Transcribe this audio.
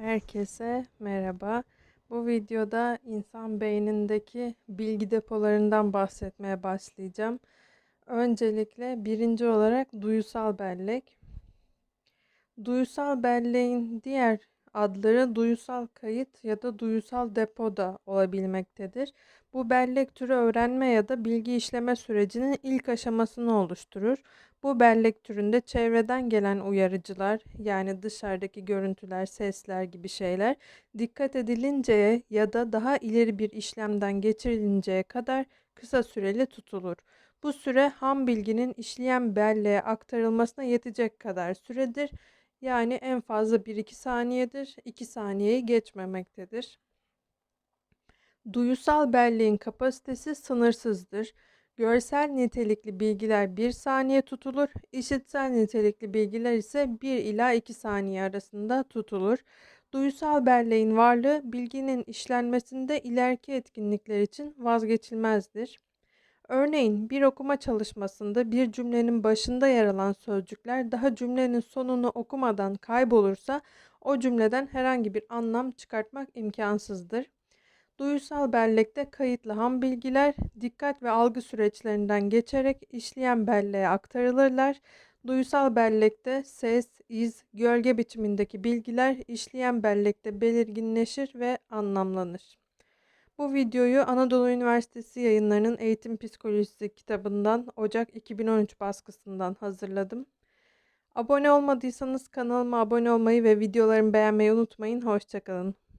Herkese merhaba. Bu videoda insan beynindeki bilgi depolarından bahsetmeye başlayacağım. Öncelikle birinci olarak duyusal bellek. Duyusal belleğin diğer adları duyusal kayıt ya da duyusal depo da olabilmektedir. Bu bellek türü öğrenme ya da bilgi işleme sürecinin ilk aşamasını oluşturur. Bu bellek türünde çevreden gelen uyarıcılar yani dışarıdaki görüntüler, sesler gibi şeyler dikkat edilinceye ya da daha ileri bir işlemden geçirilinceye kadar kısa süreli tutulur. Bu süre ham bilginin işleyen belleğe aktarılmasına yetecek kadar süredir. Yani en fazla 1-2 saniyedir. 2 saniyeyi geçmemektedir. Duyusal belleğin kapasitesi sınırsızdır. Görsel nitelikli bilgiler 1 saniye tutulur. İşitsel nitelikli bilgiler ise 1 ila 2 saniye arasında tutulur. Duyusal belleğin varlığı bilginin işlenmesinde ileriki etkinlikler için vazgeçilmezdir. Örneğin bir okuma çalışmasında bir cümlenin başında yer alan sözcükler daha cümlenin sonunu okumadan kaybolursa o cümleden herhangi bir anlam çıkartmak imkansızdır. Duyusal bellekte kayıtlı ham bilgiler dikkat ve algı süreçlerinden geçerek işleyen belleğe aktarılırlar. Duyusal bellekte ses, iz, gölge biçimindeki bilgiler işleyen bellekte belirginleşir ve anlamlanır. Bu videoyu Anadolu Üniversitesi yayınlarının Eğitim Psikolojisi kitabından Ocak 2013 baskısından hazırladım. Abone olmadıysanız kanalıma abone olmayı ve videolarımı beğenmeyi unutmayın. Hoşçakalın.